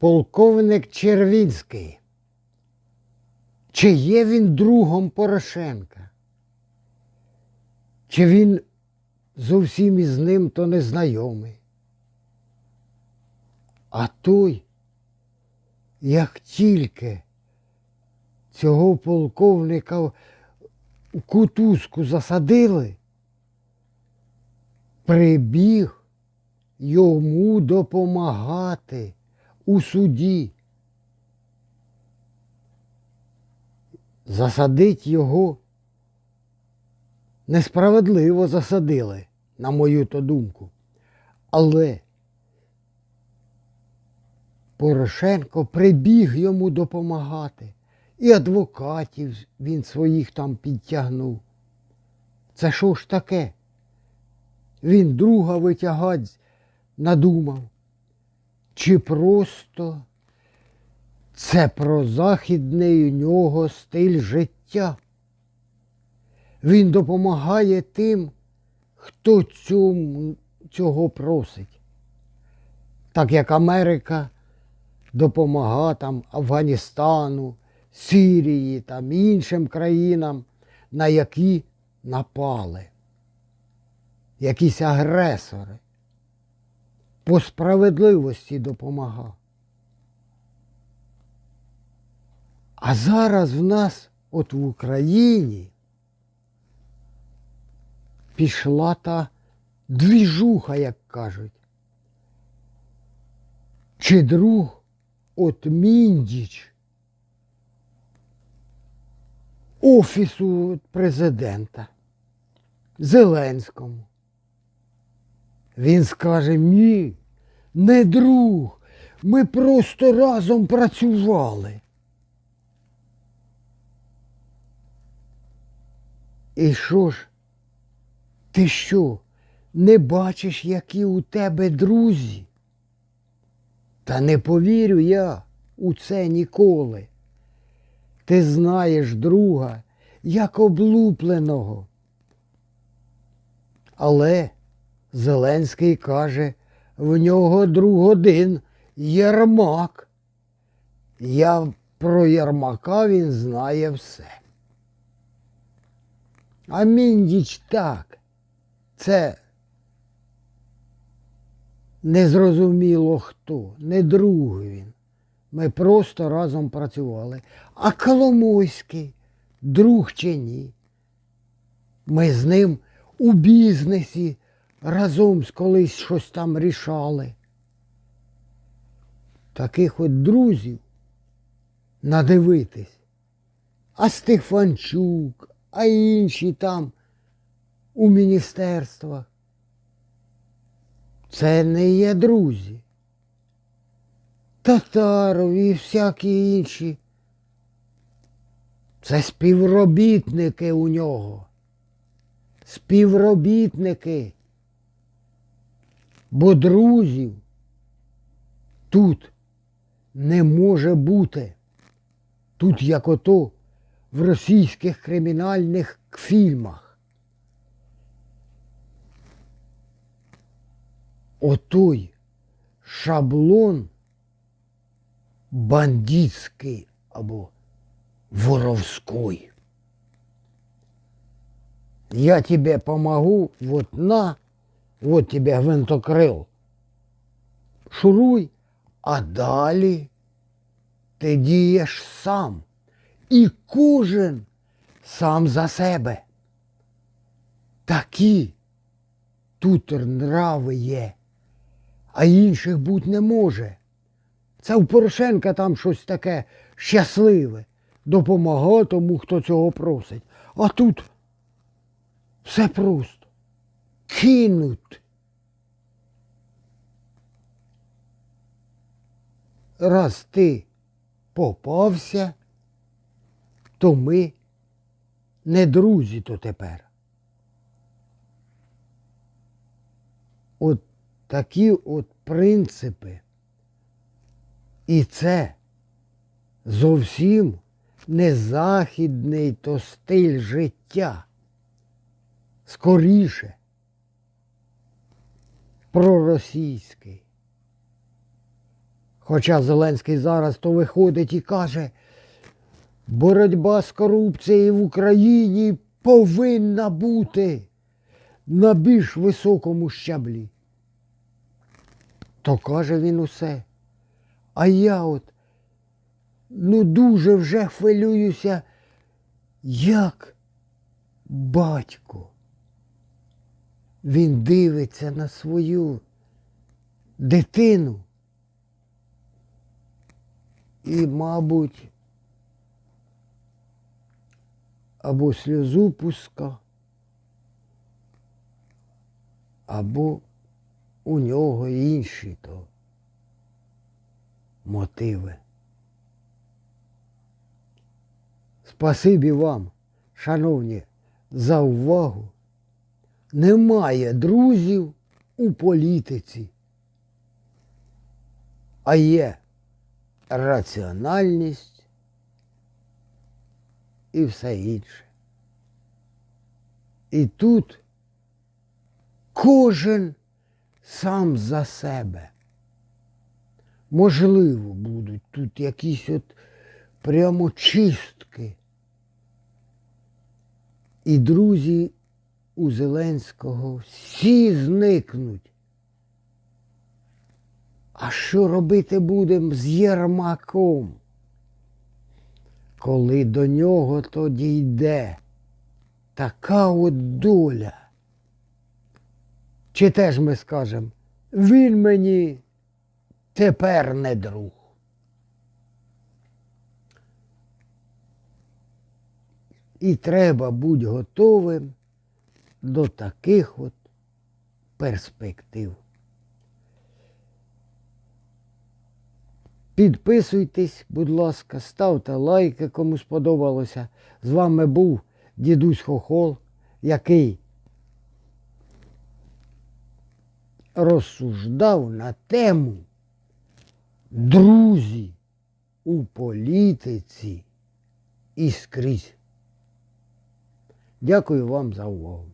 полковник Червінський. Чи є він другом Порошенка? Чи він зовсім із ним то не знайомий? А той, як тільки цього полковника в кутузку засадили, прибіг йому допомагати у суді. Засадить його несправедливо засадили, на мою то думку. Але Порошенко прибіг йому допомагати. І адвокатів він своїх там підтягнув. Це що ж таке? Він друга витягать надумав. Чи просто це про західний у нього стиль життя? Він допомагає тим, хто цьому, цього просить. Так як Америка допомагає там Афганістану, Сирії там іншим країнам, на які напали. Якісь агресори. По справедливості допомагав. А зараз в нас, от в Україні, пішла та двіжуха, як кажуть. Чи друг от Міндіч Офісу президента Зеленському. Він скаже, ні, не друг, ми просто разом працювали. І що ж, ти що, не бачиш, які у тебе друзі? Та не повірю я у це ніколи. Ти знаєш друга, як облупленого. Але Зеленський каже, в нього друг один Єрмак. Я про Єрмака він знає все. А Міндіч так. Це незрозуміло хто, не друг він. Ми просто разом працювали. А Коломойський, друг чи ні? Ми з ним у бізнесі разом колись щось там рішали. Таких от друзів надивитись. А Стефанчук, а інші там у міністерствах. Це не є друзі. Татаров і всякі інші. Це співробітники у нього. Співробітники. Бо друзів тут не може бути. Тут як ото в російських кримінальних фільмах. Отой шаблон бандитський або воровской. Я тебе помогу, вот на, вот тебе гвинтокрил. Шуруй, а далі ти дієш сам. І кожен сам за себе. Такі тут нрави є, а інших бути не може. Це у Порошенка там щось таке щасливе. Допомагає тому, хто цього просить. А тут все просто. Кинуть. Раз ти попався, то ми не друзі то тепер. От такі от принципи. І це зовсім не західний то стиль життя. Скоріше проросійський. Хоча Зеленський зараз то виходить і каже, боротьба з корупцією в Україні повинна бути на більш високому щаблі. То каже він усе. А я от ну дуже вже хвилююся, як батько. Він дивиться на свою дитину. І, мабуть, або сльозу пуска, або у нього інші то мотиви. Спасибі вам, шановні, за увагу. Немає друзів у політиці, а є раціональність і все інше. І тут кожен сам за себе. Можливо, будуть тут якісь от прямо чистки. І друзі у Зеленського всі зникнуть. А що робити будемо з Єрмаком? Коли до нього то дійде така от доля. Чи теж ми скажемо, він мені тепер не друг. І треба бути готовим до таких от перспектив. Підписуйтесь, будь ласка, ставте лайки, кому сподобалося. З вами був дідусь Хохол, який розсуждав на тему друзі у політиці і скрізь. Дякую вам за увагу.